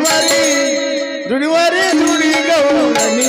जुडीवरी जुडीवरी जुडी गौरणी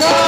God.